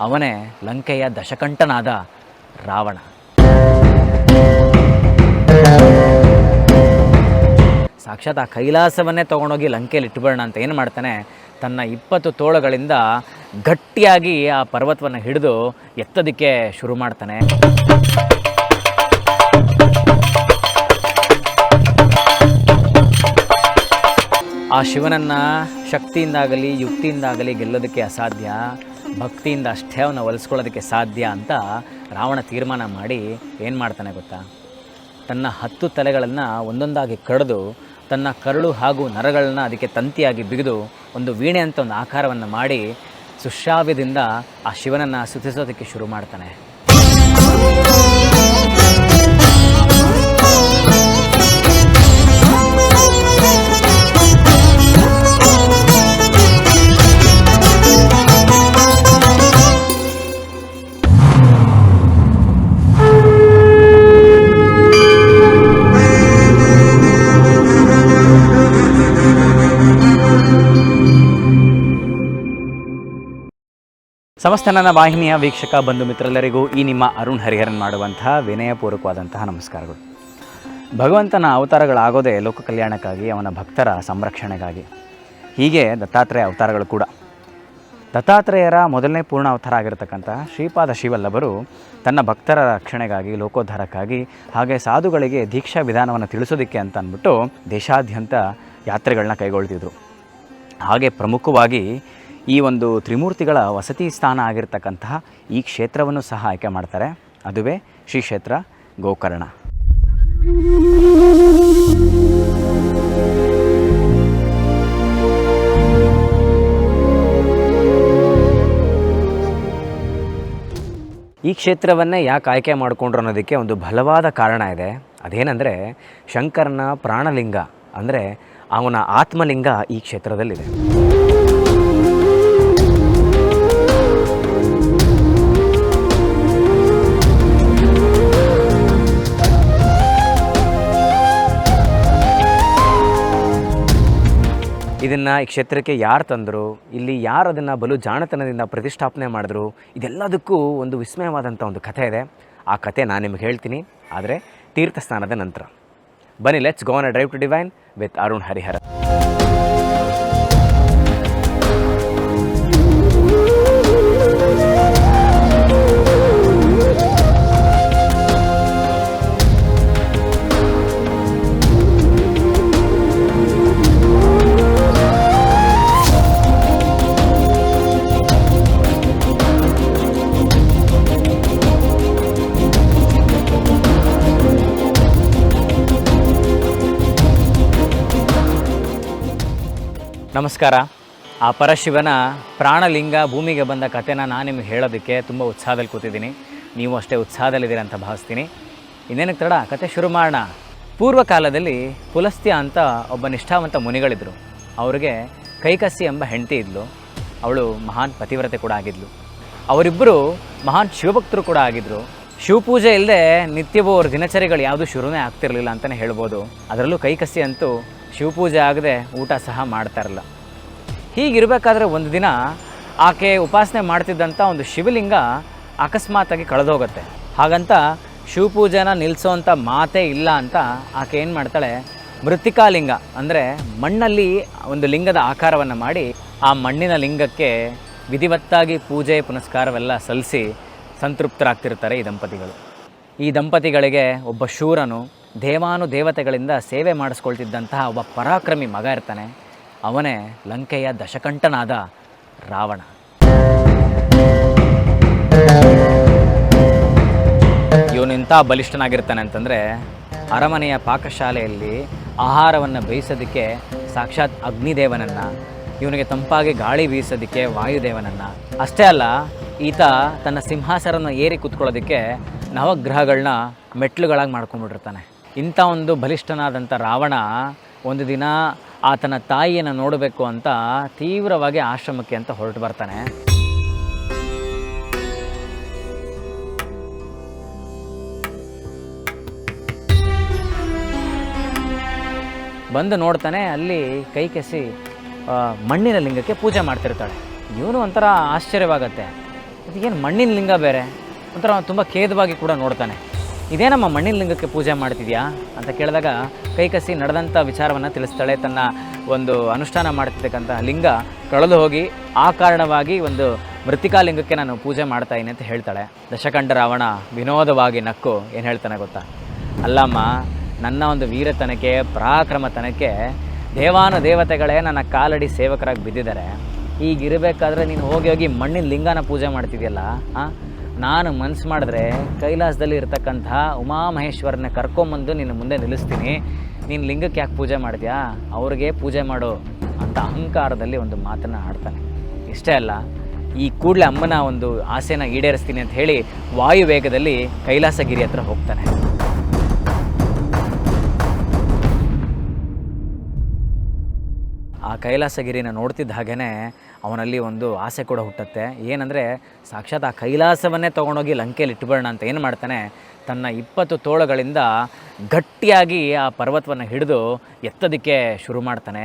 ಅವನೇ ಲಂಕೆಯ ದಶಕಂಠನಾದ ರಾವಣ. ಸಾಕ್ಷಾತ್ ಆ ಕೈಲಾಸವನ್ನೇ ತೊಗೊಂಡೋಗಿ ಲಂಕೆಯಲ್ಲಿ ಇಟ್ಬಿಡೋಣ ಅಂತ ಏನು ಮಾಡ್ತಾನೆ? ತನ್ನ ಇಪ್ಪತ್ತು ತೋಳಗಳಿಂದ ಗಟ್ಟಿಯಾಗಿ ಆ ಪರ್ವತವನ್ನು ಹಿಡಿದು ಎತ್ತೋದಕ್ಕೆ ಶುರು ಮಾಡ್ತಾನೆ. ಆ ಶಿವನನ್ನು ಶಕ್ತಿಯಿಂದಾಗಲಿ, ಯುಕ್ತಿಯಿಂದಾಗಲಿ ಗೆಲ್ಲೋದಕ್ಕೆ ಅಸಾಧ್ಯ. ಭಕ್ತಿಯಿಂದ ಅಷ್ಟೇ ಅವನ್ನ ಒಲಿಸ್ಕೊಳ್ಳೋದಕ್ಕೆ ಸಾಧ್ಯ ಅಂತ ರಾವಣ ತೀರ್ಮಾನ ಮಾಡಿ ಏನು ಮಾಡ್ತಾನೆ ಗೊತ್ತಾ? ತನ್ನ ಹತ್ತು ತಲೆಗಳನ್ನು ಒಂದೊಂದಾಗಿ ಕಡಿದು, ತನ್ನ ಕರಳು ಹಾಗೂ ನರಗಳನ್ನ ಅದಕ್ಕೆ ತಂತಿಯಾಗಿ ಬಿಗಿದು ಒಂದು ವೀಣೆ ಅಂತ ಒಂದು ಆಕಾರವನ್ನು ಮಾಡಿ ಸುಶ್ರಾವ್ಯದಿಂದ ಆ ಶಿವನನ್ನು ಸುತಿಸೋದಕ್ಕೆ ಶುರು ಮಾಡ್ತಾನೆ. ಸಮಸ್ತ ನನ್ನ ವಾಹಿನಿಯ ವೀಕ್ಷಕ ಬಂಧು ಮಿತ್ರರೆಲ್ಲರಿಗೂ ಈ ನಿಮ್ಮ ಅರುಣ್ ಹರಿಹರನ್ ಮಾಡುವಂತಹ ವಿನಯಪೂರ್ವಕವಾದಂತಹ ನಮಸ್ಕಾರಗಳು. ಭಗವಂತನ ಅವತಾರಗಳಾಗೋದೇ ಲೋಕ ಕಲ್ಯಾಣಕ್ಕಾಗಿ ಅವನ ಭಕ್ತರ ಸಂರಕ್ಷಣೆಗಾಗಿ. ಹೀಗೆ ದತ್ತಾತ್ರೇಯ ಅವತಾರಗಳು ಕೂಡ. ದತ್ತಾತ್ರೇಯರ ಮೊದಲನೇ ಪೂರ್ಣ ಅವತಾರ ಆಗಿರತಕ್ಕಂಥ ಶ್ರೀಪಾದ ಶಿವಲ್ಲಭರು ತನ್ನ ಭಕ್ತರ ರಕ್ಷಣೆಗಾಗಿ, ಲೋಕೋದ್ಧಾರಕ್ಕಾಗಿ, ಹಾಗೆ ಸಾಧುಗಳಿಗೆ ದೀಕ್ಷಾ ವಿಧಾನವನ್ನು ತಿಳಿಸೋದಕ್ಕೆ ಅಂತ ಅಂದ್ಬಿಟ್ಟು ದೇಶಾದ್ಯಂತ ಯಾತ್ರೆಗಳನ್ನ ಕೈಗೊಳ್ತಿದ್ರು. ಹಾಗೆ ಪ್ರಮುಖವಾಗಿ ಈ ಒಂದು ತ್ರಿಮೂರ್ತಿಗಳ ವಸತಿ ಸ್ಥಾನ ಆಗಿರ್ತಕ್ಕಂತಹ ಈ ಕ್ಷೇತ್ರವನ್ನು ಸಹ ಆಯ್ಕೆ ಮಾಡ್ತಾರೆ. ಅದುವೇ ಶ್ರೀ ಕ್ಷೇತ್ರ ಗೋಕರ್ಣ. ಈ ಕ್ಷೇತ್ರವನ್ನೇ ಯಾಕೆ ಆಯ್ಕೆ ಮಾಡಿಕೊಂಡ್ರು ಅನ್ನೋದಕ್ಕೆ ಒಂದು ಬಲವಾದ ಕಾರಣ ಇದೆ. ಅದೇನೆಂದರೆ ಶಂಕರನ ಪ್ರಾಣಲಿಂಗ ಅಂದರೆ ಅವನ ಆತ್ಮಲಿಂಗ ಈ ಕ್ಷೇತ್ರದಲ್ಲಿದೆ. ಇದನ್ನು ಈ ಕ್ಷೇತ್ರಕ್ಕೆ ಯಾರು ತಂದರು? ಇಲ್ಲಿ ಯಾರು ಅದನ್ನು ಬಲು ಜಾಣತನದಿಂದ ಪ್ರತಿಷ್ಠಾಪನೆ ಮಾಡಿದ್ರು? ಇದೆಲ್ಲದಕ್ಕೂ ಒಂದು ವಿಸ್ಮಯವಾದಂಥ ಒಂದು ಕಥೆ ಇದೆ. ಆ ಕಥೆ ನಾನು ನಿಮ್ಗೆ ಹೇಳ್ತೀನಿ. ಆದರೆ ತೀರ್ಥ ಸ್ನಾನದ ನಂತರ. ಬನ್ನಿ let's go on a drive to divine with Arun Harihara ನಮಸ್ಕಾರ. ಆ ಪರಶಿವನ ಪ್ರಾಣಲಿಂಗ ಭೂಮಿಗೆ ಬಂದ ಕಥೆನ ನಾನು ನಿಮಗೆ ಹೇಳೋದಕ್ಕೆ ತುಂಬ ಉತ್ಸಾಹದಲ್ಲಿ ಕೂತಿದ್ದೀನಿ. ನೀವು ಅಷ್ಟೇ ಉತ್ಸಾಹದಲ್ಲಿದ್ದೀರ ಅಂತ ಭಾವಿಸ್ತೀನಿ. ಇನ್ನೇನಕ್ಕೆ ತಡ, ಕತೆ ಶುರು ಮಾಡೋಣ. ಪೂರ್ವ ಕಾಲದಲ್ಲಿ ಪುಲಸ್ತ್ಯ ಅಂತ ಒಬ್ಬ ನಿಷ್ಠಾವಂತ ಮುನಿಗಳಿದ್ದರು ಅವರಿಗೆ ಕೈಕಸಿ ಎಂಬ ಹೆಂಡತಿ ಇದ್ಲು. ಅವಳು ಮಹಾನ್ ಪತಿವ್ರತೆ ಕೂಡ ಆಗಿದ್ಲು. ಅವರಿಬ್ಬರು ಮಹಾನ್ ಶಿವಭಕ್ತರು ಕೂಡ ಆಗಿದ್ದರು ಶಿವಪೂಜೆ ಇಲ್ಲದೆ ನಿತ್ಯವೂ ಅವ್ರ ದಿನಚರಿಗಳು ಯಾವುದೂ ಶುರುವೇ ಆಗ್ತಿರಲಿಲ್ಲ ಅಂತಲೇ ಹೇಳ್ಬೋದು. ಅದರಲ್ಲೂ ಕೈಕಸಿ ಅಂತೂ ಶಿವಪೂಜೆ ಆಗದೆ ಊಟ ಸಹ ಮಾಡ್ತಾ ಇರಲ್ಲ. ಹೀಗಿರಬೇಕಾದ್ರೆ ಒಂದು ದಿನ ಆಕೆ ಉಪಾಸನೆ ಮಾಡ್ತಿದ್ದಂಥ ಒಂದು ಶಿವಲಿಂಗ ಅಕಸ್ಮಾತಾಗಿ ಕಳೆದೋಗುತ್ತೆ. ಹಾಗಂತ ಶಿವಪೂಜೆನ ನಿಲ್ಲಿಸೋವಂಥ ಮಾತೇ ಇಲ್ಲ ಅಂತ ಆಕೆ ಏನು ಮಾಡ್ತಾಳೆ? ಮೃತ್ತಿಕಾಲಿಂಗ ಅಂದರೆ ಮಣ್ಣಲ್ಲಿ ಒಂದು ಲಿಂಗದ ಆಕಾರವನ್ನು ಮಾಡಿ ಆ ಮಣ್ಣಿನ ಲಿಂಗಕ್ಕೆ ವಿಧಿವತ್ತಾಗಿ ಪೂಜೆ, ಪುನಸ್ಕಾರವೆಲ್ಲ ಸಲ್ಲಿಸಿ ಸಂತೃಪ್ತರಾಗ್ತಿರ್ತಾರೆ ಈ ದಂಪತಿಗಳು. ಈ ದಂಪತಿಗಳಿಗೆ ಒಬ್ಬ ಶೂರನು ದೇವಾನು ದೇವತೆಗಳಿಂದ ಸೇವೆ ಮಾಡಿಸ್ಕೊಳ್ತಿದ್ದಂತಹ ಒಬ್ಬ ಪರಾಕ್ರಮಿ ಮಗ ಇರ್ತಾನೆ. ಅವನೇ ಲಂಕೆಯ ದಶಕಂಠನಾದ ರಾವಣ. ಇವನು ಇಂಥ ಬಲಿಷ್ಠನಾಗಿರ್ತಾನೆ ಅಂತಂದರೆ ಅರಮನೆಯ ಪಾಕಶಾಲೆಯಲ್ಲಿ ಆಹಾರವನ್ನು ಬೇಯಿಸೋದಕ್ಕೆ ಸಾಕ್ಷಾತ್ ಅಗ್ನಿದೇವನನ್ನು, ಇವನಿಗೆ ತಂಪಾಗಿ ಗಾಳಿ ಬೀಸೋದಕ್ಕೆ ವಾಯುದೇವನನ್ನು. ಅಷ್ಟೇ ಅಲ್ಲ, ಈತ ತನ್ನ ಸಿಂಹಾಸನವನ್ನು ಏರಿ ಕೂತ್ಕೊಳ್ಳೋದಕ್ಕೆ ನವಗ್ರಹಗಳನ್ನ ಮೆಟ್ಲುಗಳಾಗಿ ಮಾಡ್ಕೊಂಡ್ಬಿಟ್ಟಿರ್ತಾನೆ. ಇಂಥ ಒಂದು ಬಲಿಷ್ಠನಾದಂಥ ರಾವಣ ಒಂದು ದಿನ ಆತನ ತಾಯಿಯನ್ನು ನೋಡಬೇಕು ಅಂತ ತೀವ್ರವಾಗಿ ಆಶ್ರಮಕ್ಕೆ ಅಂತ ಹೊರಟು ಬರ್ತಾನೆ. ಬಂದು ನೋಡ್ತಾನೆ, ಅಲ್ಲಿ ಕೈ ಕೆಸಿ ಮಣ್ಣಿನ ಲಿಂಗಕ್ಕೆ ಪೂಜೆ ಮಾಡ್ತಿರ್ತಾಳೆ. ಇವನು ಒಂಥರ ಆಶ್ಚರ್ಯವಾಗತ್ತೆ. ಅದಕ್ಕೇನು ಮಣ್ಣಿನ ಲಿಂಗ ಬೇರೆ? ಒಂಥರ ತುಂಬ ಖೇದವಾಗಿ ಕೂಡ ನೋಡ್ತಾನೆ. ಇದೇನಮ್ಮ ಮಣ್ಣಿನ ಲಿಂಗಕ್ಕೆ ಪೂಜೆ ಮಾಡ್ತಿದ್ಯಾ ಅಂತ ಕೇಳಿದಾಗ ಕೈಕಸಿ ನಡೆದಂಥ ವಿಚಾರವನ್ನು ತಿಳಿಸ್ತಾಳೆ. ತನ್ನ ಒಂದು ಅನುಷ್ಠಾನ ಮಾಡ್ತಿರ್ತಕ್ಕಂತಹ ಲಿಂಗ ಕಳೆದು ಹೋಗಿ ಆ ಕಾರಣವಾಗಿ ಒಂದು ಮೃತಿಕಾ ಲಿಂಗಕ್ಕೆ ನಾನು ಪೂಜೆ ಮಾಡ್ತಾ ಇದ್ದೀನಿ ಅಂತ ಹೇಳ್ತಾಳೆ. ದಶಕಂಠ ರಾವಣ ವಿನೋದವಾಗಿ ನಕ್ಕು. ಏನು ಹೇಳ್ತಾನೆ ಗೊತ್ತಾ? ಅಲ್ಲಮ್ಮ, ನನ್ನ ಒಂದು ವೀರತನಕ್ಕೆ, ಪರಾಕ್ರಮತನಕ್ಕೆ ದೇವಾನು ದೇವತೆಗಳೇ ನನ್ನ ಕಾಲಡಿ ಸೇವಕರಾಗಿ ಬಿದ್ದಿದ್ದಾರೆ. ಈಗಿರಬೇಕಾದ್ರೆ ನೀನು ಹೋಗಿ ಹೋಗಿ ಮಣ್ಣಿನ ಲಿಂಗನ ಪೂಜೆ ಮಾಡ್ತಿದೆಯಲ್ಲ ಹಾಂ ನಾನು ಮನಸ್ಸು ಮಾಡಿದ್ರೆ ಕೈಲಾಸದಲ್ಲಿ ಇರ್ತಕ್ಕಂಥ ಉಮಾಮಹೇಶ್ವರನ ಕರ್ಕೊಂಬಂದು ನಿನ್ನ ಮುಂದೆ ನಿಲ್ಲಿಸ್ತೀನಿ. ನೀನು ಲಿಂಗಕ್ಕೆ ಯಾಕೆ ಪೂಜೆ ಮಾಡಿದ್ಯಾ? ಅವ್ರಿಗೆ ಪೂಜೆ ಮಾಡು ಅಂತ ಅಹಂಕಾರದಲ್ಲಿ ಒಂದು ಮಾತನ್ನು ಆಡ್ತಾನೆ. ಇಷ್ಟೇ ಅಲ್ಲ, ಈ ಕೂಡಲೇ ಅಮ್ಮನ ಒಂದು ಆಸೆನ ಈಡೇರಿಸ್ತೀನಿ ಅಂತ ಹೇಳಿ ವಾಯುವೇಗದಲ್ಲಿ ಕೈಲಾಸಗಿರಿ ಹತ್ರ ಹೋಗ್ತಾನೆ. ಆ ಕೈಲಾಸಗಿರಿನ ನೋಡ್ತಿದ್ದ ಹಾಗೇ ಅವನಲ್ಲಿ ಒಂದು ಆಸೆ ಕೂಡ ಹುಟ್ಟುತ್ತೆ. ಏನಂದರೆ ಸಾಕ್ಷಾತ್ ಆ ಕೈಲಾಸವನ್ನೇ ತೊಗೊಂಡೋಗಿ ಲಂಕೆಯಲ್ಲಿ ಇಟ್ಬಿಡೋಣ ಅಂತ ಏನು ಮಾಡ್ತಾನೆ? ತನ್ನ ಇಪ್ಪತ್ತು ತೋಳುಗಳಿಂದ ಗಟ್ಟಿಯಾಗಿ ಆ ಪರ್ವತವನ್ನು ಹಿಡಿದು ಎತ್ತೋದಕ್ಕೆ ಶುರು ಮಾಡ್ತಾನೆ.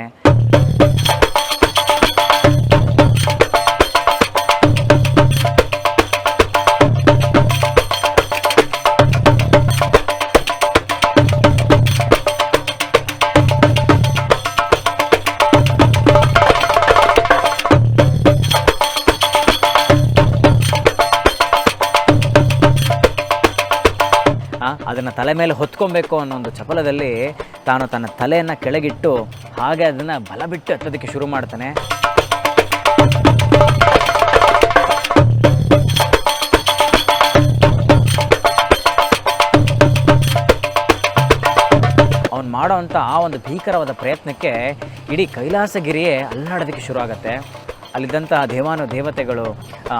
ಅದನ್ನು ತಲೆ ಮೇಲೆ ಹೊತ್ಕೊಬೇಕು ಅನ್ನೋ ಒಂದು ಚಪಲದಲ್ಲಿ ತಾನು ತನ್ನ ತಲೆಯನ್ನು ಕೆಳಗಿಟ್ಟು ಹಾಗೆ ಅದನ್ನು ಬಲ ಬಿಟ್ಟು ಹತ್ತೋದಕ್ಕೆ ಶುರು ಮಾಡ್ತಾನೆ. ಅವನು ಮಾಡೋವಂಥ ಆ ಒಂದು ಭೀಕರವಾದ ಪ್ರಯತ್ನಕ್ಕೆ ಇಡೀ ಕೈಲಾಸಗಿರಿಯೇ ಅಲ್ಲಾಡೋದಕ್ಕೆ ಶುರು ಆಗುತ್ತೆ. ಅಲ್ಲಿದ್ದಂಥ ದೇವಾನು ದೇವತೆಗಳು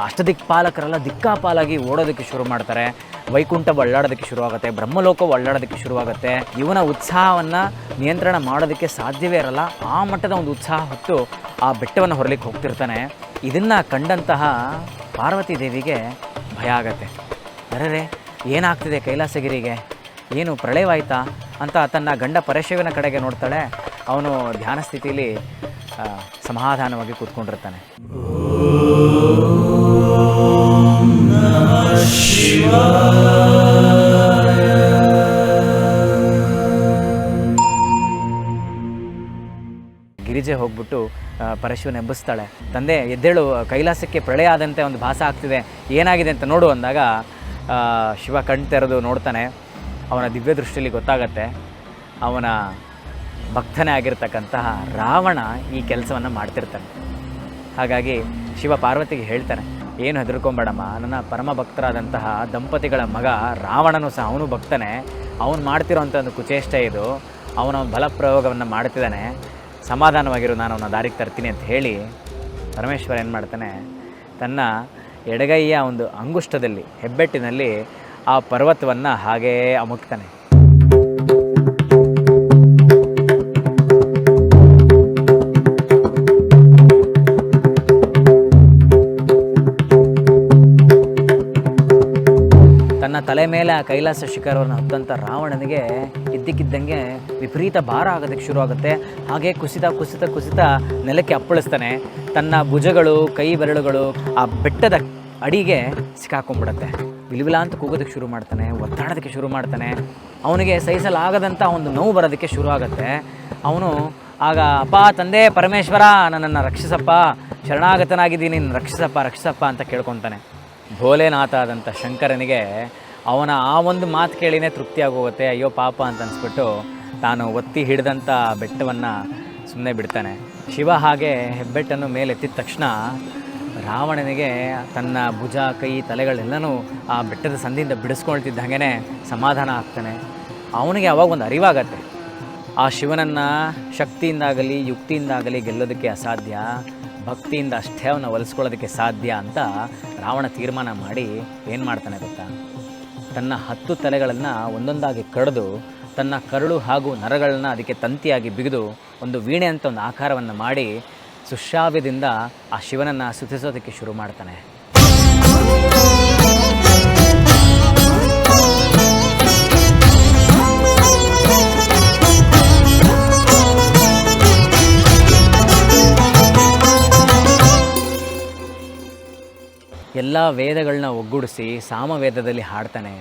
ಅಷ್ಟದಿಕ್ಪಾಲಕರೆಲ್ಲ ದಿಕ್ಕಾಪಾಲಾಗಿ ಓಡೋದಕ್ಕೆ ಶುರು ಮಾಡ್ತಾರೆ. ವೈಕುಂಠ ಒಳ್ಳಾಡೋದಕ್ಕೆ ಶುರುವಾಗುತ್ತೆ, ಬ್ರಹ್ಮಲೋಕ ಒಳ್ಳಾಡೋದಕ್ಕೆ ಶುರುವಾಗುತ್ತೆ. ಇವನ ಉತ್ಸಾಹವನ್ನು ನಿಯಂತ್ರಣ ಮಾಡೋದಕ್ಕೆ ಸಾಧ್ಯವೇ ಇರಲ್ಲ. ಆ ಮಟ್ಟದ ಒಂದು ಉತ್ಸಾಹ ಹೊತ್ತು ಆ ಬೆಟ್ಟವನ್ನು ಹೊರಲಿಕ್ಕೆ ಹೋಗ್ತಿರ್ತಾನೆ. ಇದನ್ನು ಕಂಡಂತಹ ಪಾರ್ವತಿ ದೇವಿಗೆ ಭಯ ಆಗತ್ತೆ. ಅರೆ ಏನಾಗ್ತಿದೆ ಕೈಲಾಸಗಿರಿಗೆ? ಏನು ಪ್ರಳಯವಾಯ್ತಾ? ಅಂತ ತನ್ನ ಗಂಡ ಪರಶಿವನ ಕಡೆಗೆ ನೋಡ್ತಾಳೆ. ಅವನು ಧ್ಯಾನ ಸ್ಥಿತಿಯಲ್ಲಿ ಸಮಾಧಾನವಾಗಿ ಕೂತ್ಕೊಂಡಿರ್ತಾನೆ. ಗಿರಿಜೆ ಹೋಗ್ಬಿಟ್ಟು ಪರಶುವನ್ನು ಪರಶಿವನ ಎಬ್ಬಿಸ್ತಾಳೆ. ತಂದೆ, ಎದ್ದೇಳು, ಕೈಲಾಸಕ್ಕೆ ಪ್ರಳಯ ಆದಂತೆ ಒಂದು ಭಾಸ ಆಗ್ತಿದೆ. ಏನಾಗಿದೆ ಅಂತ ನೋಡು ಅಂದಾಗ ಶಿವ ಕಣ್ ತೆರೆದು ನೋಡ್ತಾನೆ. ಅವನ ದಿವ್ಯ ದೃಷ್ಟಿಯಲ್ಲಿ ಗೊತ್ತಾಗತ್ತೆ. ಅವನ ಭಕ್ತನೇ ಆಗಿರ್ತಕ್ಕಂತಹ ರಾವಣ ಈ ಕೆಲಸವನ್ನು ಮಾಡ್ತಿರ್ತಾನೆ. ಹಾಗಾಗಿ ಶಿವ ಪಾರ್ವತಿಗೆ ಹೇಳ್ತಾನೆ, ಏನು ಹೆದರ್ಕೊಂಬೇಡಮ್ಮ, ನನ್ನ ಪರಮ ಭಕ್ತರಾದಂತಹ ದಂಪತಿಗಳ ಮಗ ರಾವಣನು ಸಹ ಅವನು ಭಕ್ತನೇ. ಅವನು ಮಾಡ್ತಿರೋಂಥ ಒಂದು ಕುಚೇಷ್ಟ ಇದು. ಅವನ ಬಲಪ್ರಯೋಗವನ್ನು ಮಾಡ್ತಿದ್ದಾನೆ. ಸಮಾಧಾನವಾಗಿರು, ನಾನು ಅವನ ದಾರಿಗೆ ತರ್ತೀನಿ ಅಂತ ಹೇಳಿ ಪರಮೇಶ್ವರ ಏನು ಮಾಡ್ತಾನೆ, ತನ್ನ ಎಡಗೈಯ ಒಂದು ಅಂಗುಷ್ಟದಲ್ಲಿ, ಹೆಬ್ಬೆಟ್ಟಿನಲ್ಲಿ ಆ ಪರ್ವತವನ್ನು ಹಾಗೇ ಅಮುಕ್ತಾನೆ. ತಲೆ ಮೇಲೆ ಆ ಕೈಲಾಸ ಶಿಖರವನ್ನು ಹತ್ತಂಥ ರಾವಣನಿಗೆ ಇದ್ದಕ್ಕಿದ್ದಂಗೆ ವಿಪರೀತ ಭಾರ ಆಗೋದಕ್ಕೆ ಶುರು ಆಗುತ್ತೆ ಹಾಗೆ ಕುಸಿತ ಕುಸಿತ ಕುಸಿತ ನೆಲಕ್ಕೆ ಅಪ್ಪಳಿಸ್ತಾನೆ. ತನ್ನ ಭುಜಗಳು, ಕೈ ಬೆರಳುಗಳು ಆ ಬೆಟ್ಟದ ಅಡಿಗೆ ಸಿಕ್ಕಾಕೊಂಡ್ಬಿಡುತ್ತೆ. ವಿಲವಿಲ ಅಂತ ಕೂಗೋದಕ್ಕೆ ಶುರು ಮಾಡ್ತಾನೆ ಒತ್ತಾಡೋದಕ್ಕೆ ಶುರು ಮಾಡ್ತಾನೆ. ಅವನಿಗೆ ಸಹಿಸಲಾಗದಂಥ ಒಂದು ನೋವು ಬರೋದಕ್ಕೆ ಶುರು ಆಗುತ್ತೆ ಅವನು ಆಗ, ಅಪ್ಪ, ತಂದೆ, ಪರಮೇಶ್ವರ, ನನ್ನನ್ನು ರಕ್ಷಿಸಪ್ಪ. ಶರಣಾಗತನಾಗಿದ್ದೀನಿ ರಕ್ಷಿಸಪ್ಪ ರಕ್ಷಿಸಪ್ಪ ಅಂತ ಕೇಳ್ಕೊತಾನೆ ಭೋಲೆನಾಥ ಆದಂಥ ಶಂಕರನಿಗೆ ಅವನ ಆ ಒಂದು ಮಾತು ಕೇಳಿನೇ ತೃಪ್ತಿಯಾಗೋಗುತ್ತೆ ಅಯ್ಯೋ, ಪಾಪ ಅಂತ ಅನ್ಸ್ಬಿಟ್ಟು ತಾನು ಒತ್ತಿ ಹಿಡಿದಂಥ ಬೆಟ್ಟವನ್ನು ಸುಮ್ಮನೆ ಬಿಡ್ತಾನೆ. ಶಿವ ಹಾಗೆ ಹೆಬ್ಬೆಟ್ಟನ್ನು ಮೇಲೆತ್ತಿದ ತಕ್ಷಣ ರಾವಣನಿಗೆ ತನ್ನ ಭುಜ, ಕೈ, ತಲೆಗಳೆಲ್ಲನೂ ಆ ಬೆಟ್ಟದ ಸಂದಿಯಿಂದ ಬಿಡಿಸ್ಕೊಳ್ತಿದ್ದ ಹಾಗೇ ಸಮಾಧಾನ ಆಗ್ತಾನೆ. ಅವನಿಗೆ ಅವಾಗ ಒಂದು ಅರಿವಾಗತ್ತೆ. ಆ ಶಿವನನ್ನು ಶಕ್ತಿಯಿಂದಾಗಲಿ, ಯುಕ್ತಿಯಿಂದಾಗಲಿ ಗೆಲ್ಲೋದಕ್ಕೆ ಅಸಾಧ್ಯ, ಭಕ್ತಿಯಿಂದ ಅಷ್ಟೇ ಅವನ್ನ ಒಲಿಸ್ಕೊಳ್ಳೋದಕ್ಕೆ ಸಾಧ್ಯ ಅಂತ ರಾವಣ ತೀರ್ಮಾನ ಮಾಡಿ ಏನು ಮಾಡ್ತಾನೆ ಗೊತ್ತಾ? ತನ್ನ ಹತ್ತು ತಲೆಗಳನ್ನು ಒಂದೊಂದಾಗಿ ಕಡಿದು, ತನ್ನ ಕರುಳು ಹಾಗೂ ನರಗಳನ್ನು ಅದಕ್ಕೆ ತಂತಿಯಾಗಿ ಬಿಗಿದು ಒಂದು ವೀಣೆ ಅಂತ ಒಂದು ಆಕಾರವನ್ನು ಮಾಡಿ ಸುಶ್ರಾವ್ಯದಿಂದ ಆ ಶಿವನನ್ನು ಸುತಿಸೋದಕ್ಕೆ ಶುರು ಮಾಡ್ತಾನೆ. ಎಲ್ಲ ವೇದಗಳನ್ನ ಒಗ್ಗೂಡಿಸಿ ಸಾಮವೇದದಲ್ಲಿ ಹಾಡ್ತಾನೆ,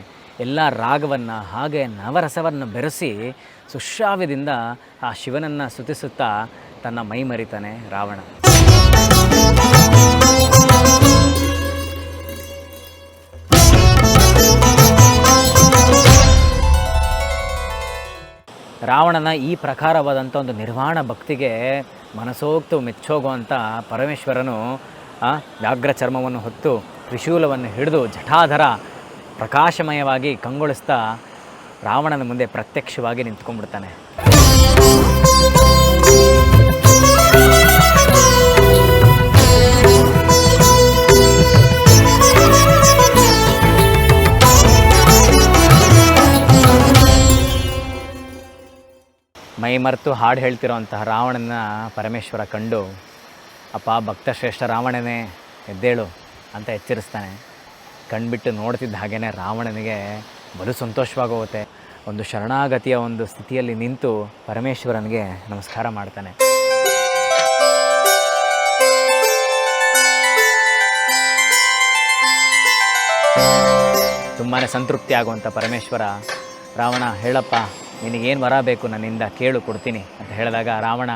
ಎಲ್ಲ ರಾಗವನ್ನು ಹಾಗೆ ನವರಸವನ್ನು ಬೆರೆಸಿ ಸುಶ್ರಾವ್ಯದಿಂದ ಆ ಶಿವನನ್ನು ಸ್ತುತಿಸುತ್ತಾ ತನ್ನ ಮೈ ಮರಿತಾನೆ ರಾವಣ. ರಾವಣನ ಈ ಪ್ರಕಾರವಾದಂಥ ಒಂದು ನಿರ್ವಾಣ ಭಕ್ತಿಗೆ ಮನಸೋಕ್ತು ಮೆಚ್ಚೋಗುವಂಥ ಪರಮೇಶ್ವರನು ವ್ಯಾಘ್ರ ಚರ್ಮವನ್ನು ಹೊತ್ತು ತ್ರಿಶೂಲವನ್ನು ಹಿಡಿದು ಜಠಾಧರ ಪ್ರಕಾಶಮಯವಾಗಿ ಕಂಗೊಳಿಸ್ತಾ ರಾವಣನ ಮುಂದೆ ಪ್ರತ್ಯಕ್ಷವಾಗಿ ನಿಂತ್ಕೊಂಡ್ಬಿಡ್ತಾನೆ. ಮೈ ಮರೆತು ಹಾಡು ಹೇಳ್ತಿರೋಂತಹ ರಾವಣನ ಪರಮೇಶ್ವರ ಕಂಡು ಅಪ್ಪ ಭಕ್ತಶ್ರೇಷ್ಠ ರಾವಣನೇ, ಎದ್ದೇಳು ಅಂತ ಎಚ್ಚರಿಸ್ತಾನೆ. ಕಣ್ಬಿಟ್ಟು ನೋಡ್ತಿದ್ದ ಹಾಗೇ ರಾವಣನಿಗೆ ಬಲು ಸಂತೋಷವಾಗೋಗುತ್ತೆ. ಒಂದು ಶರಣಾಗತಿಯ ಒಂದು ಸ್ಥಿತಿಯಲ್ಲಿ ನಿಂತು ಪರಮೇಶ್ವರನಿಗೆ ನಮಸ್ಕಾರ ಮಾಡ್ತಾನೆ. ತುಂಬಾ ಸಂತೃಪ್ತಿ ಆಗುವಂಥ ಪರಮೇಶ್ವರ, ರಾವಣ, ಹೇಳಪ್ಪ, ನಿನಗೇನು ವರ ಬೇಕು ನನ್ನಿಂದ ಕೇಳು, ಕೊಡ್ತೀನಿ ಅಂತ ಹೇಳಿದಾಗ ರಾವಣ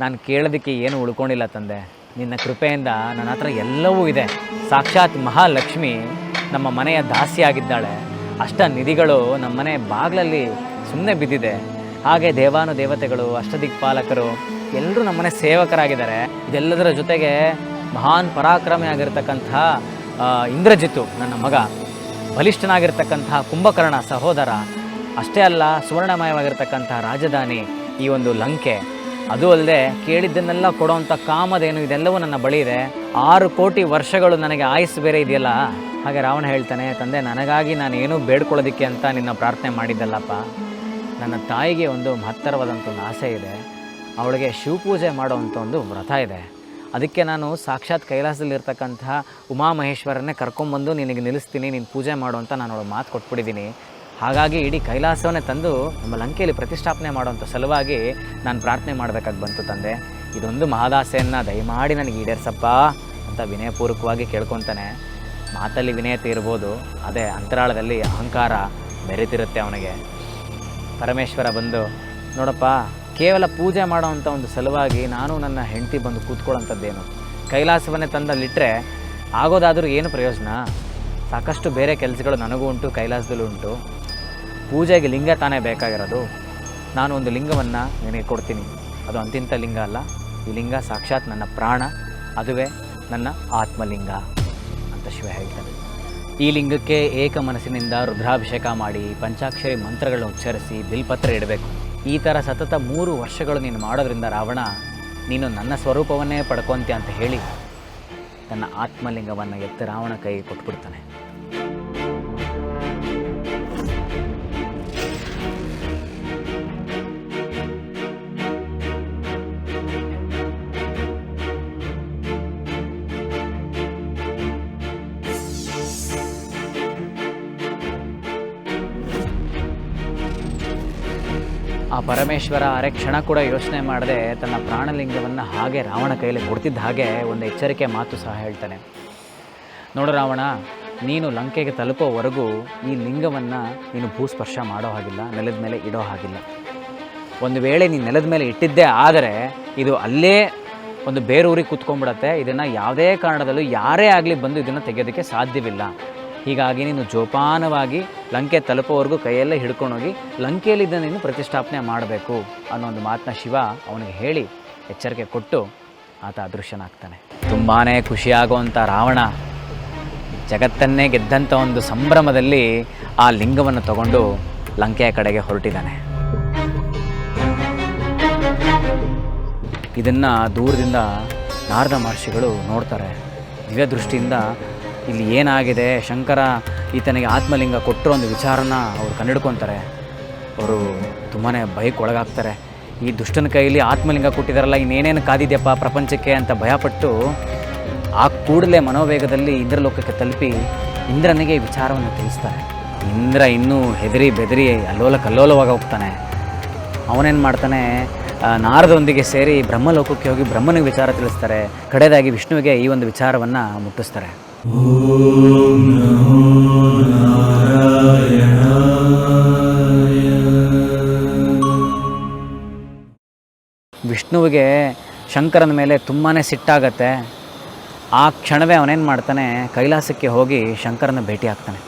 ನಾನು ಕೇಳೋದಕ್ಕೆ ಏನು ಉಳ್ಕೊಂಡಿಲ್ಲ ತಂದೆ. ನಿನ್ನ ಕೃಪೆಯಿಂದ ನನ್ನ ಹತ್ರ ಎಲ್ಲವೂ ಇದೆ. ಸಾಕ್ಷಾತ್ ಮಹಾಲಕ್ಷ್ಮಿ ನಮ್ಮ ಮನೆಯ ದಾಸಿಯಾಗಿದ್ದಾಳೆ ಅಷ್ಟ ನಿಧಿಗಳು ನಮ್ಮ ಮನೆ ಬಾಗಿಲಲ್ಲಿ ಸುಮ್ಮನೆ ಬಿದ್ದಿದೆ. ಹಾಗೆ ದೇವಾನು ದೇವತೆಗಳು ಅಷ್ಟದಿಕ್ಪಾಲಕರು ಎಲ್ಲರೂ ನಮ್ಮನೆ ಸೇವಕರಾಗಿದ್ದಾರೆ. ಇದೆಲ್ಲದರ ಜೊತೆಗೆ ಮಹಾನ್ ಪರಾಕ್ರಮಿ ಆಗಿರ್ತಕ್ಕಂಥ ಆ, ಇಂದ್ರಜಿತು ನನ್ನ ಮಗ. ಬಲಿಷ್ಠನಾಗಿರ್ತಕ್ಕಂತಹ ಕುಂಭಕರ್ಣ ಸಹೋದರ. ಅಷ್ಟೇ ಅಲ್ಲ ಸುವರ್ಣಮಯವಾಗಿರ್ತಕ್ಕಂಥ ರಾಜಧಾನಿ ಈ ಒಂದು ಲಂಕೆ. ಅದು ಅಲ್ಲದೆ ಕೇಳಿದ್ದನ್ನೆಲ್ಲ ಕೊಡುವಂಥ ಕಾಮದೇನು ಇದೆಲ್ಲವೂ ನನ್ನ ಬಳಿ ಇದೆ. ಆರು ಕೋಟಿ ವರ್ಷಗಳು ನನಗೆ ಆಯುಸ್ಸು ಬೇರೆ ಇದೆಯಲ್ಲ? ಹಾಗೆ ರಾವಣ ಹೇಳ್ತಾನೆ, ತಂದೆ, ನನಗಾಗಿ ನಾನು ಏನೂ ಬೇಡ್ಕೊಳ್ಳೋದಕ್ಕೆ ಅಂತ ನಿನ್ನ ಪ್ರಾರ್ಥನೆ ಮಾಡಿದ್ದಲ್ಲಪ್ಪ. ನನ್ನ ತಾಯಿಗೆ ಒಂದು ಮಹತ್ತರವಾದಂಥ ಒಂದು ಆಸೆ ಇದೆ. ಅವಳಿಗೆ ಶಿವಪೂಜೆ ಮಾಡೋವಂಥ ಒಂದು ವ್ರತ ಇದೆ. ಅದಕ್ಕೆ ನಾನು ಸಾಕ್ಷಾತ್ ಕೈಲಾಸದಲ್ಲಿರ್ತಕ್ಕಂತಹ ಉಮಾಮಹೇಶ್ವರನ್ನೇ ಕರ್ಕೊಂಬಂದು ನಿನಗೆ ನಿಲ್ಲಿಸ್ತೀನಿ, ನೀನು ಪೂಜೆ ಮಾಡು ಅಂತ ನಾನು ಅವಳು ಮಾತು ಕೊಟ್ಬಿಟ್ಟಿದ್ದೀನಿ. ಹಾಗಾಗಿ ಇಡೀ ಕೈಲಾಸವನ್ನೇ ತಂದು ನಮ್ಮ ಲಂಕೆಯಲ್ಲಿ ಪ್ರತಿಷ್ಠಾಪನೆ ಮಾಡುವಂಥ ಸಲುವಾಗಿ ನಾನು ಪ್ರಾರ್ಥನೆ ಮಾಡಬೇಕಾಗಿ ಬಂತು ತಂದೆ. ಇದೊಂದು ಮಹಾದಾಸೆಯನ್ನು ದಯಮಾಡಿ ನನಗೆ ಈಡೇರಿಸಪ್ಪ ಅಂತ ವಿನಯಪೂರ್ವಕವಾಗಿ ಕೇಳ್ಕೊತಾನೆ ಮಾತಲ್ಲಿ ವಿನಯತೆ ಇರ್ಬೋದು, ಅದೇ ಅಂತರಾಳದಲ್ಲಿ ಅಹಂಕಾರ ಬೆರೆತಿರುತ್ತೆ ಅವನಿಗೆ. ಪರಮೇಶ್ವರ ಬಂದು, ನೋಡಪ್ಪ, ಕೇವಲ ಪೂಜೆ ಮಾಡೋವಂಥ ಒಂದು ಸಲುವಾಗಿ ನಾನು ನನ್ನ ಹೆಂಡತಿ ಬಂದು ಕೂತ್ಕೊಳ್ಳೋಂಥದ್ದೇನು? ಕೈಲಾಸವನ್ನೇ ತಂದಲ್ಲಿಟ್ಟರೆ ಆಗೋದಾದರೂ ಏನು ಪ್ರಯೋಜನ? ಸಾಕಷ್ಟು ಬೇರೆ ಕೆಲಸಗಳು ನನಗೂ ಉಂಟು, ಕೈಲಾಸದಲ್ಲೂ ಉಂಟು. ಪೂಜೆಗೆ ಲಿಂಗ ತಾನೇ ಬೇಕಾಗಿರೋದು. ನಾನು ಒಂದು ಲಿಂಗವನ್ನು ನಿನಗೆ ಕೊಡ್ತೀನಿ. ಅದು ಅಂತಿಂಥ ಲಿಂಗ ಅಲ್ಲ. ಈ ಲಿಂಗ ಸಾಕ್ಷಾತ್ ನನ್ನ ಪ್ರಾಣ, ಅದುವೇ ನನ್ನ ಆತ್ಮಲಿಂಗ ಅಂತ ಶಿವ ಹೇಳ್ತಾನೆ. ಈ ಲಿಂಗಕ್ಕೆ ಏಕ ಮನಸ್ಸಿನಿಂದ ರುದ್ರಾಭಿಷೇಕ ಮಾಡಿ ಪಂಚಾಕ್ಷರಿ ಮಂತ್ರಗಳನ್ನು ಉಚ್ಚರಿಸಿ ಬಿಲ್ಪತ್ರ ಇಡಬೇಕು. ಈ ಥರ ಸತತ ಮೂರು ವರ್ಷಗಳು ನೀನು ಮಾಡೋದ್ರಿಂದ ರಾವಣ, ನೀನು ನನ್ನ ಸ್ವರೂಪವನ್ನೇ ಪಡ್ಕೊಂತೆ ಅಂತ ಹೇಳಿ ತನ್ನ ಆತ್ಮಲಿಂಗವನ್ನು ಎತ್ತಿ ರಾವಣ ಕೈಗೆ ಕೊಟ್ಬಿಡ್ತಾನೆ. ಆ ಪರಮೇಶ್ವರ ಅರೆ ಕ್ಷಣ ಕೂಡ ಯೋಚನೆ ಮಾಡದೆ ತನ್ನ ಪ್ರಾಣಲಿಂಗವನ್ನು ಹಾಗೆ ರಾವಣ ಕೈಯಲ್ಲಿ ಕೊಡ್ತಿದ್ದ ಹಾಗೆ ಒಂದು ಎಚ್ಚರಿಕೆ ಮಾತು ಸಹ ಹೇಳ್ತಾನೆ. ನೋಡು ರಾವಣ, ನೀನು ಲಂಕೆಗೆ ತಲುಪೋವರೆಗೂ ಈ ಲಿಂಗವನ್ನು ನೀನು ಭೂಸ್ಪರ್ಶ ಮಾಡೋ ಹಾಗಿಲ್ಲ, ನೆಲದ ಮೇಲೆ ಇಡೋ ಹಾಗಿಲ್ಲ. ಒಂದು ವೇಳೆ ನೀನು ನೆಲದ ಮೇಲೆ ಇಟ್ಟಿದ್ದೇ ಆದರೆ ಇದು ಅಲ್ಲೇ ಒಂದು ಬೇರೂರಿಗೆ ಕೂತ್ಕೊಂಡ್ಬಿಡತ್ತೆ. ಇದನ್ನು ಯಾವುದೇ ಕಾರಣದಲ್ಲೂ ಯಾರೇ ಆಗಲಿ ಬಂದು ಇದನ್ನು ತೆಗೆಯೋದಕ್ಕೆ ಸಾಧ್ಯವಿಲ್ಲ. ಹೀಗಾಗಿ ನೀನು ಜೋಪಾನವಾಗಿ ಲಂಕೆ ತಲುಪೋವರೆಗೂ ಕೈಯಲ್ಲೇ ಹಿಡ್ಕೊಂಡೋಗಿ ಲಂಕೆಯಲ್ಲಿದ್ದ ನೀನು ಪ್ರತಿಷ್ಠಾಪನೆ ಮಾಡಬೇಕು ಅನ್ನೋ ಒಂದು ಮಾತನ್ನ ಶಿವ ಅವನಿಗೆ ಹೇಳಿ ಎಚ್ಚರಿಕೆ ಕೊಟ್ಟು ಆತ ಅದೃಶ್ಯನಾಗ್ತಾನೆ. ತುಂಬಾ ಖುಷಿಯಾಗುವಂಥ ರಾವಣ ಜಗತ್ತನ್ನೇ ಗೆದ್ದಂಥ ಒಂದು ಸಂಭ್ರಮದಲ್ಲಿ ಆ ಲಿಂಗವನ್ನು ತಗೊಂಡು ಲಂಕೆಯ ಕಡೆಗೆ ಹೊರಟಿದ್ದಾನೆ. ಇದನ್ನು ದೂರದಿಂದ ನಾರದ ಮಹರ್ಷಿಗಳು ನೋಡ್ತಾರೆ. ದಿವ್ಯ ದೃಷ್ಟಿಯಿಂದ ಇಲ್ಲಿ ಏನಾಗಿದೆ? ಶಂಕರ ಈತನಿಗೆ ಆತ್ಮಲಿಂಗ ಕೊಟ್ಟರು ಒಂದು ವಿಚಾರನ ಅವ್ರು ಕಂಡಿಡ್ಕೊತಾರೆ ಅವರು ತುಂಬಾ ಭಯಕ್ಕೆ ಒಳಗಾಗ್ತಾರೆ. ಈ ದುಷ್ಟನ ಕೈಯಲ್ಲಿ ಆತ್ಮಲಿಂಗ ಕೊಟ್ಟಿದಾರಲ್ಲ, ಇನ್ನೇನೇನು ಕಾದಿದ್ಯಪ್ಪ ಪ್ರಪಂಚಕ್ಕೆ ಅಂತ ಭಯಪಟ್ಟು ಆ ಕೂಡಲೇ ಮನೋವೇಗದಲ್ಲಿ ಇಂದ್ರಲೋಕಕ್ಕೆ ತಲುಪಿ ಇಂದ್ರನಿಗೆ ವಿಚಾರವನ್ನು ತಿಳಿಸ್ತಾರೆ. ಇಂದ್ರ ಇನ್ನೂ ಹೆದರಿ ಬೆದರಿ ಅಲ್ಲೋಲ ಕಲ್ಲೋಲವಾಗಿ ಹೋಗ್ತಾನೆ. ಅವನೇನು ಮಾಡ್ತಾನೆ? ನಾರದೊಂದಿಗೆ ಸೇರಿ ಬ್ರಹ್ಮಲೋಕಕ್ಕೆ ಹೋಗಿ ಬ್ರಹ್ಮನಿಗೆ ವಿಚಾರ ತಿಳಿಸ್ತಾರೆ. ಕಡೆಯದಾಗಿ ವಿಷ್ಣುವಿಗೆ ಈ ಒಂದು ವಿಚಾರವನ್ನು ಮುಟ್ಟಿಸ್ತಾರೆ. ವಿಷ್ಣುವಿಗೆ ಶಂಕರನ ಮೇಲೆ ತುಂಬಾ ಸಿಟ್ಟಾಗತ್ತೆ. ಆ ಕ್ಷಣವೇ ಅವನೇನು ಮಾಡ್ತಾನೆ, ಕೈಲಾಸಕ್ಕೆ ಹೋಗಿ ಶಂಕರನ ಭೇಟಿ ಆಗ್ತಾನೆ.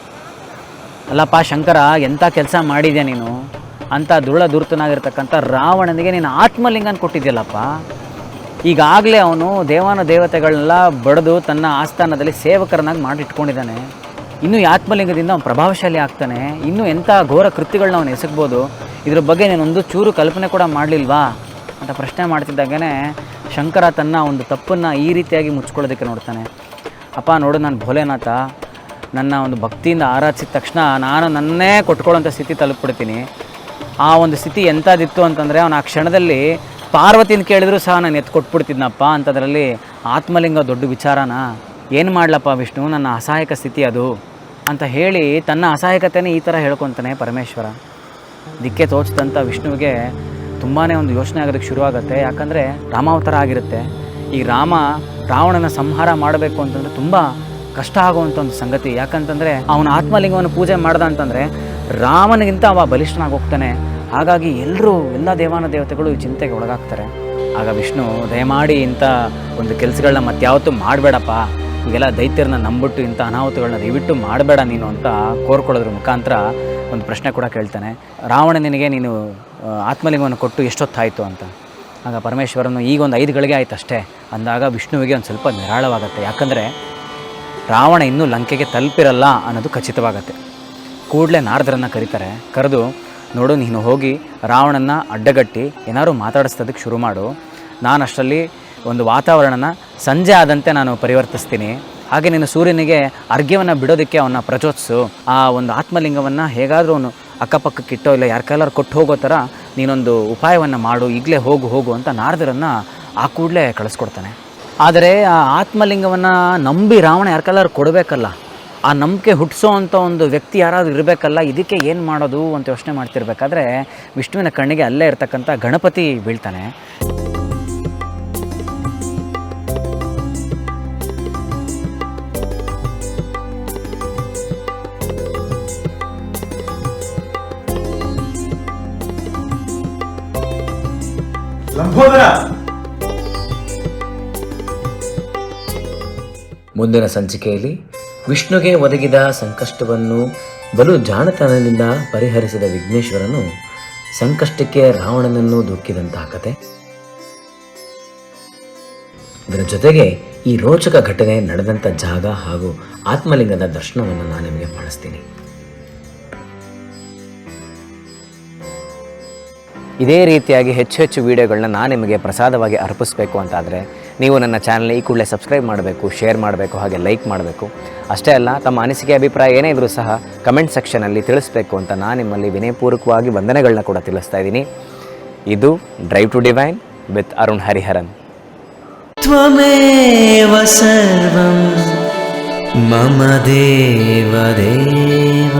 ಅಲ್ಲಪ್ಪ ಶಂಕರ ಎಂಥ ಕೆಲಸ ಮಾಡಿದ್ಯಾ ನೀನು? ಅಂಥ ದುರುಳ ದುರ್ತನಾಗಿರ್ತಕ್ಕಂಥ ರಾವಣನಿಗೆ ನೀನು ಆತ್ಮಲಿಂಗನ ಕೊಟ್ಟಿದ್ಯಲ್ಲಪ್ಪ. ಈಗಾಗಲೇ ಅವನು ದೇವಾನ ದೇವತೆಗಳನ್ನೆಲ್ಲ ಬಡಿದು ತನ್ನ ಆಸ್ಥಾನದಲ್ಲಿ ಸೇವಕರನ್ನಾಗಿ ಮಾಡಿಟ್ಕೊಂಡಿದ್ದಾನೆ. ಇನ್ನು ಆತ್ಮಲಿಂಗದಿಂದ ಅವನು ಪ್ರಭಾವಶಾಲಿ ಆಗ್ತಾನೆ. ಇನ್ನೂ ಎಂಥ ಘೋರ ಕೃತ್ಯಗಳನ್ನ ಅವನು ಎಸಗ್ಬೋದು. ಇದ್ರ ಬಗ್ಗೆ ನೀನೊಂದು ಚೂರು ಕಲ್ಪನೆ ಕೂಡ ಮಾಡಲಿಲ್ವಾ? ಅಂತ ಪ್ರಶ್ನೆ ಮಾಡ್ತಿದ್ದಾಗೇ ಶಂಕರ ತನ್ನ ಒಂದು ತಪ್ಪನ್ನು ಈ ರೀತಿಯಾಗಿ ಮುಚ್ಕೊಳ್ಳೋದಕ್ಕೆ ನೋಡ್ತಾನೆ. ಅಪ್ಪ ನೋಡು ನಾನು ಭೋಲೆನಾಥ. ನನ್ನ ಒಂದು ಭಕ್ತಿಯಿಂದ ಆರಾಧಿಸಿದ ತಕ್ಷಣ ನಾನು ನನ್ನೇ ಕೊಟ್ಕೊಳ್ಳೋಂಥ ಸ್ಥಿತಿ ತಲುಪಿಬಿಡ್ತೀನಿ. ಆ ಒಂದು ಸ್ಥಿತಿ ಎಂಥದ್ದಿತ್ತು ಅಂತಂದರೆ ಅವನು ಆ ಕ್ಷಣದಲ್ಲಿ ಪಾರ್ವತಿನ ಕೇಳಿದ್ರು ಸಹ ನಾನು ಎತ್ತು ಕೊಟ್ಬಿಡ್ತಿದ್ನಪ್ಪ ಅಂಥದ್ರಲ್ಲಿ ಆತ್ಮಲಿಂಗ ದೊಡ್ಡ ವಿಚಾರನ? ಏನು ಮಾಡ್ಲಪ್ಪ ವಿಷ್ಣು, ನನ್ನ ಅಸಹಾಯಕ ಸ್ಥಿತಿ ಅದು? ಅಂತ ಹೇಳಿ ತನ್ನ ಅಸಹಾಯಕತೆನೇ ಈ ಥರ ಹೇಳ್ಕೊತಾನೆ ಪರಮೇಶ್ವರ. ದಿಕ್ಕೆ ತೋಚದಂಥ ವಿಷ್ಣುವಿಗೆ ತುಂಬಾ ಒಂದು ಯೋಚನೆ ಆಗೋದಕ್ಕೆ ಶುರುವಾಗುತ್ತೆ. ಯಾಕಂದರೆ ರಾಮಾವತಾರ ಆಗಿರುತ್ತೆ. ಈ ರಾಮ ರಾವಣನ ಸಂಹಾರ ಮಾಡಬೇಕು ಅಂತಂದರೆ ತುಂಬ ಕಷ್ಟ ಆಗುವಂಥ ಒಂದು ಸಂಗತಿ. ಯಾಕಂತಂದರೆ ಅವನ ಆತ್ಮಲಿಂಗವನ್ನು ಪೂಜೆ ಮಾಡ್ದ ಅಂತಂದರೆ ರಾಮನಿಗಿಂತ ಅವ ಬಲಿಷ್ಠನಾಗಿ ಹೋಗ್ತಾನೆ. ಹಾಗಾಗಿ ಎಲ್ಲರೂ, ಎಲ್ಲ ದೇವಾನ ದೇವತೆಗಳು ಈ ಚಿಂತೆಗೆ ಒಳಗಾಗ್ತಾರೆ. ಆಗ ವಿಷ್ಣು, ದಯಮಾಡಿ ಇಂಥ ಒಂದು ಕೆಲಸಗಳನ್ನ ಮತ್ತಾವತ್ತೂ ಮಾಡಬೇಡಪ್ಪ. ಈಗೆಲ್ಲ ದೈತ್ಯರನ್ನ ನಂಬಿಟ್ಟು ಇಂಥ ಅನಾಹುತಗಳನ್ನ ದಯವಿಟ್ಟು ಮಾಡಬೇಡ ನೀನು ಅಂತ ಕೋರ್ಕೊಳ್ಳೋದ್ರ ಮುಖಾಂತರ ಒಂದು ಪ್ರಶ್ನೆ ಕೂಡ ಕೇಳ್ತಾನೆ. ರಾವಣ, ನಿನಗೆ ನೀನು ಆತ್ಮಲಿಂಗವನ್ನು ಕೊಟ್ಟು ಎಷ್ಟೊತ್ತಾಯಿತು ಅಂತ? ಆಗ ಪರಮೇಶ್ವರನು, ಈಗ ಒಂದು ಐದು ಗಳಿಗೆ ಆಯ್ತು ಅಷ್ಟೇ ಅಂದಾಗ ವಿಷ್ಣುವಿಗೆ ಒಂದು ಸ್ವಲ್ಪ ನಿರಾಳವಾಗುತ್ತೆ. ಯಾಕಂದರೆ ರಾವಣ ಇನ್ನೂ ಲಂಕೆಗೆ ತಲುಪಿರಲ್ಲ ಅನ್ನೋದು ಖಚಿತವಾಗತ್ತೆ. ಕೂಡಲೇ ನಾರದರನ್ನು ಕರೀತಾರೆ. ಕರೆದು ನೋಡು, ನೀನು ಹೋಗಿ ರಾವಣನ ಅಡ್ಡಗಟ್ಟಿ ಏನಾದ್ರು ಮಾತಾಡಿಸ್ತದಕ್ಕೆ ಶುರು ಮಾಡು. ನಾನು ಅಷ್ಟರಲ್ಲಿ ಒಂದು ವಾತಾವರಣನ ಸಂಜೆ ಆದಂತೆ ನಾನು ಪರಿವರ್ತಿಸ್ತೀನಿ. ಹಾಗೆ ನೀನು ಸೂರ್ಯನಿಗೆ ಅರ್ಘ್ಯವನ್ನು ಬಿಡೋದಕ್ಕೆ ಅವನ್ನ ಪ್ರಚೋದಿಸು. ಆ ಒಂದು ಆತ್ಮಲಿಂಗವನ್ನು ಹೇಗಾದರೂ ಅವನು ಅಕ್ಕಪಕ್ಕಕ್ಕೆ ಇಟ್ಟೋ ಇಲ್ಲ ಯಾರ ಕೈಲಾರು ಕೊಟ್ಟು ಹೋಗೋ ಥರ ನೀನೊಂದು ಉಪಾಯವನ್ನು ಮಾಡು, ಈಗಲೇ ಹೋಗು ಹೋಗು ಅಂತ ನಾರದರನ್ನು ಆ ಕೂಡಲೇ ಕಳಿಸ್ಕೊಡ್ತಾನೆ. ಆದರೆ ಆ ಆತ್ಮಲಿಂಗವನ್ನು ನಂಬಿ ರಾವಣ ಯಾರ ಕೈಲಾರು ಕೊಡಬೇಕಲ್ಲ? ಆ ನಂಬಿಕೆ ಹುಟ್ಟಿಸೋ ಅಂಥ ಒಂದು ವ್ಯಕ್ತಿ ಯಾರಾದರೂ ಇರಬೇಕಲ್ಲ ಇದಕ್ಕೆ ಏನು ಮಾಡೋದು ಅಂತ ಯೋಚನೆ ಮಾಡ್ತಿರ್ಬೇಕಾದ್ರೆ ವಿಷ್ಣುವಿನ ಕಣ್ಣಿಗೆ ಅಲ್ಲೇ ಇರ್ತಕ್ಕಂಥ ಗಣಪತಿ ಬೀಳ್ತಾನೆ. ಲಂಬೋದರ! ಮುಂದಿನ ಸಂಚಿಕೆಯಲ್ಲಿ ವಿಷ್ಣುಗೆ ಒದಗಿದ ಸಂಕಷ್ಟವನ್ನು ಬಲು ಜಾಣತನದಿಂದ ಪರಿಹರಿಸಿದ ವಿಘ್ನೇಶ್ವರನು ಸಂಕಷ್ಟಕ್ಕೆ ರಾವಣನನ್ನು ದುಃಖಿದಂತಹ ಕತೆ. ಇದರ ಜೊತೆಗೆ ಈ ರೋಚಕ ಘಟನೆ ನಡೆದಂಥ ಜಾಗ ಹಾಗೂ ಆತ್ಮಲಿಂಗದ ದರ್ಶನವನ್ನು ನಾನು ನಿಮಗೆ ಬಳಸ್ತೀನಿ ಇದೇ ರೀತಿಯಾಗಿ ಹೆಚ್ಚು ಹೆಚ್ಚು ವೀಡಿಯೋಗಳನ್ನ ನಾನು ನಿಮಗೆ ಪ್ರಸಾದವಾಗಿ ಅರ್ಪಿಸಬೇಕು ಅಂತಾದರೆ ನೀವು ನನ್ನ ಚಾನಲ್ ಈ ಕೂಡಲೇ ಸಬ್ಸ್ಕ್ರೈಬ್ ಮಾಡಬೇಕು ಶೇರ್ ಮಾಡಬೇಕು ಹಾಗೆ ಲೈಕ್ ಮಾಡಬೇಕು ಅಷ್ಟೇ ಅಲ್ಲ ತಮ್ಮ ಅನಿಸಿಕೆ ಅಭಿಪ್ರಾಯ ಏನೇ ಇದ್ರೂ ಸಹ ಕಮೆಂಟ್ ಸೆಕ್ಷನಲ್ಲಿ ತಿಳಿಸ್ಬೇಕು ಅಂತ ನಾನು ನಿಮ್ಮಲ್ಲಿ ವಿನಯಪೂರ್ವಕವಾಗಿ ವಂದನೆಗಳನ್ನ ಕೂಡ ತಿಳಿಸ್ತಾ ಇದ್ದೀನಿ ಇದು drive to divine with Arun Hariharan त्वमेव सर्वं मम देवदेव